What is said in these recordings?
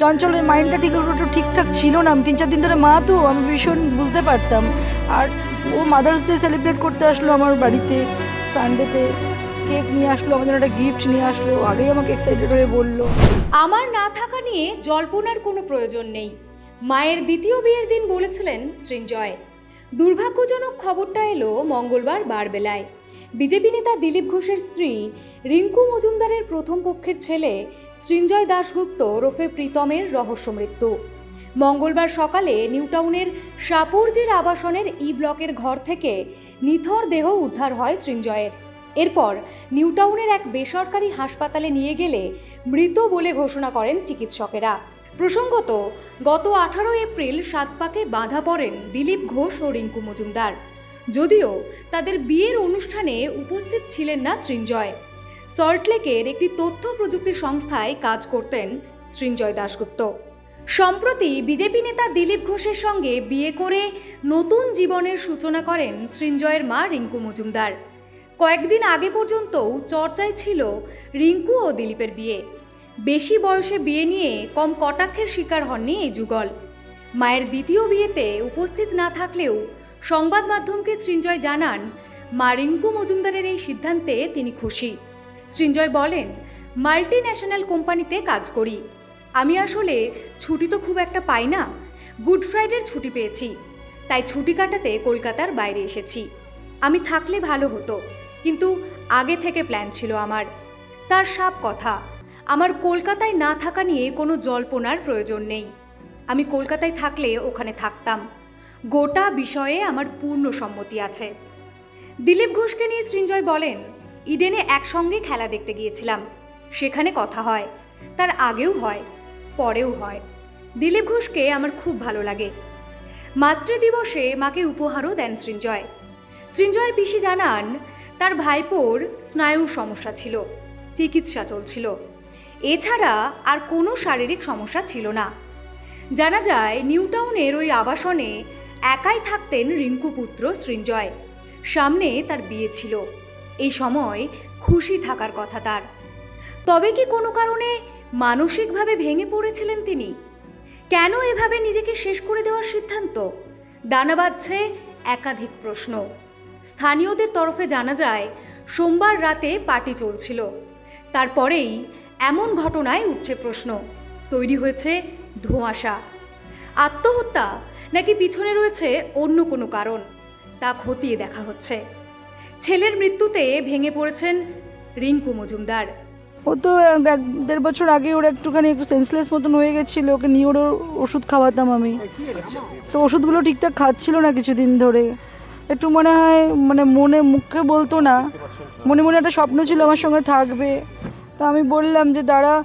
চঞ্চলের মাইন্ডটা ঠিক একটু ঠিকঠাক ছিল না। আমি তিন চার দিন ধরে মা তো, আমি ভীষণ বুঝতে পারতাম। আর ও মাদার্স ডে সেলিব্রেট করতে আসলো আমার বাড়িতে সানডেতে কেক নিয়ে আসলো, আমার জন্য একটা গিফট নিয়ে আসলো। আগেই আমাকে এক্সাইটেড হয়ে বলল। আমার না থাকা নিয়ে জল্পনার কোনো প্রয়োজন নেই। মায়ের দ্বিতীয় বিয়ের দিন বলেছিলেন সৃঞ্জয় দুর্ভাগ্যজনক খবরটা এলো মঙ্গলবার বারবেলায়। বিজেপি নেতা দিলীপ ঘোষের স্ত্রী রিঙ্কু মজুমদারের প্রথম পক্ষের ছেলে সৃঞ্জয় দাশগুপ্ত ওরফে প্রীতমের রহস্য মৃত্যু। মঙ্গলবার সকালে নিউটাউনের সাপুরজির আবাসনের ই ব্লকের ঘর থেকে নিথর দেহ উদ্ধার হয় সৃঞ্জয়ের। এরপর নিউটাউনের এক বেসরকারি হাসপাতালে নিয়ে গেলে মৃত বলে ঘোষণা করেন চিকিৎসকেরা। প্রসঙ্গত, গত আঠারো এপ্রিল সাতপাকে বাধা পড়েন দিলীপ ঘোষ ও রিঙ্কু মজুমদার। যদিও তাদের বিয়ের অনুষ্ঠানে উপস্থিত ছিলেন না সৃঞ্জয়। সল্টলেকের একটি তথ্য প্রযুক্তি সংস্থায় কাজ করতেন সৃঞ্জয় দাশগুপ্ত। সম্প্রতি বিজেপি নেতা দিলীপ ঘোষের সঙ্গে বিয়ে করে নতুন জীবনের সূচনা করেন সৃঞ্জয়ের মা রিঙ্কু মজুমদার। কয়েকদিন আগে পর্যন্তও চর্চায় ছিল রিঙ্কু ও দিলীপের বিয়ে। বেশি বয়সে বিয়ে নিয়ে কম কটাক্ষের শিকার হননি এই যুগল। মায়ের দ্বিতীয় বিয়েতে উপস্থিত না থাকলেও সংবাদ মাধ্যমকে সৃঞ্জয় জানান, মারিঙ্কু মজুমদারের এই সিদ্ধান্তে তিনি খুশি। সৃঞ্জয় বলেন মাল্টি ন্যাশনাল কোম্পানিতে কাজ করি। আমি আসলে ছুটি তো খুব একটা পাই না। গুড ফ্রাইডের ছুটি পেয়েছি। তাই ছুটি কাটাতে কলকাতার বাইরে এসেছি। আমি থাকলে ভালো হতো, কিন্তু আগে থেকে প্ল্যান ছিল আমার। তার সাপ কথা, আমার কলকাতায় না থাকা নিয়ে কোনো জল্পনার প্রয়োজন নেই। আমি কলকাতায় থাকলে ওখানে থাকতাম। গোটা বিষয়ে আমার পূর্ণ সম্মতি আছে। দিলীপ ঘোষকে নিয়ে সৃঞ্জয় বলেন, ইডেনে একসঙ্গে খেলা দেখতে গিয়েছিলাম। সেখানে কথা হয়, তার আগেও হয়, পরেও হয়। দিলীপ ঘোষকে আমার খুব ভালো লাগে। মাতৃদিবসে মাকে উপহারও দেন সৃঞ্জয়। সৃঞ্জয়ের পিসি জানান, তার ভাইপোর স্নায়ুর সমস্যা ছিল, চিকিৎসা চলছিল। এছাড়া আর কোনো শারীরিক সমস্যা ছিল না। জানা যায়, নিউটাউনের ওই আবাসনে একাই থাকতেন রিঙ্কু পুত্র সৃঞ্জয়। সামনে তার বিয়ে ছিল। এই সময় খুশি থাকার কথা তার। তবে কি কোনো কারণে মানসিকভাবে ভেঙে পড়েছিলেন তিনি? কেন এভাবে নিজেকে শেষ করে দেওয়ার সিদ্ধান্ত? দানা বাঁধছে একাধিক প্রশ্ন। স্থানীয়দের তরফে জানা যায়, সোমবার রাতে পার্টি চলছিল। তারপরেই এমন ঘটনায় উঠছে প্রশ্ন। তৈরি হয়েছে ধোঁয়াশা। আত্মহত্যা নাকি পিছনে রয়েছে অন্য কোনো কারণ? তা খতিয়ে দেখা হচ্ছে। ছেলের মৃত্যুতে ভেঙে পড়েছেন রিঙ্কু মজুমদার। ও তো এক দেড় বছর আগে ওর একটুখানি একটু সেন্সলেস মতন হয়ে গেছিল, ওকে নিয়ে ওর ওষুধ খাওয়াতাম আমি। তো ওষুধগুলো ঠিকঠাক খাচ্ছিল না কিছুদিন ধরে। একটু মনে হয় মানে মনে, মুখে বলতো না। মনে মনে একটা স্বপ্ন ছিল আমার সঙ্গে থাকবে। তো আমি বললাম যে, দাঁড়া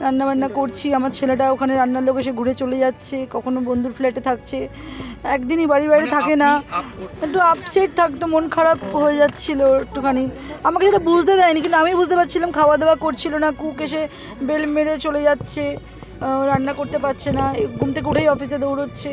রান্না বান্না করছি আমার ছেলেটা ওখানে রান্নার লোক এসে ঘুরে চলে যাচ্ছে কখনো বন্ধুর ফ্ল্যাটে থাকছে। একদিনই বাড়ি বাড়ি থাকে না। একটু আপসেট থাকতো মন খারাপ হয়ে যাচ্ছিল একটুখানি। আমাকে সেটা বুঝতে দেয়নি কিন্তু আমি বুঝতে পারছিলাম খাওয়া দাওয়া করছিল না কুক এসে বেল মেরে চলে যাচ্ছে রান্না করতে পারছে না ঘুম থেকে উঠেই অফিসে দৌড়চ্ছে।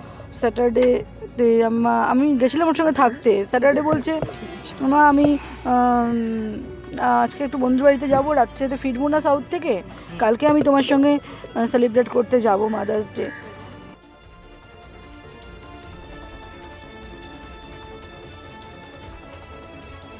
স্যাটারডে আমা আমি গেছিলাম ওর সঙ্গে থাকতে। স্যাটারডে বলছে, মা, আমি আজকে একটু বন্ধুর বাড়িতে যাব, রাত্রে তো ফিরবো না সাউথ থেকে। কালকে আমি তোমার সঙ্গে সেলিব্রেট করতে যাব মাদার্স ডে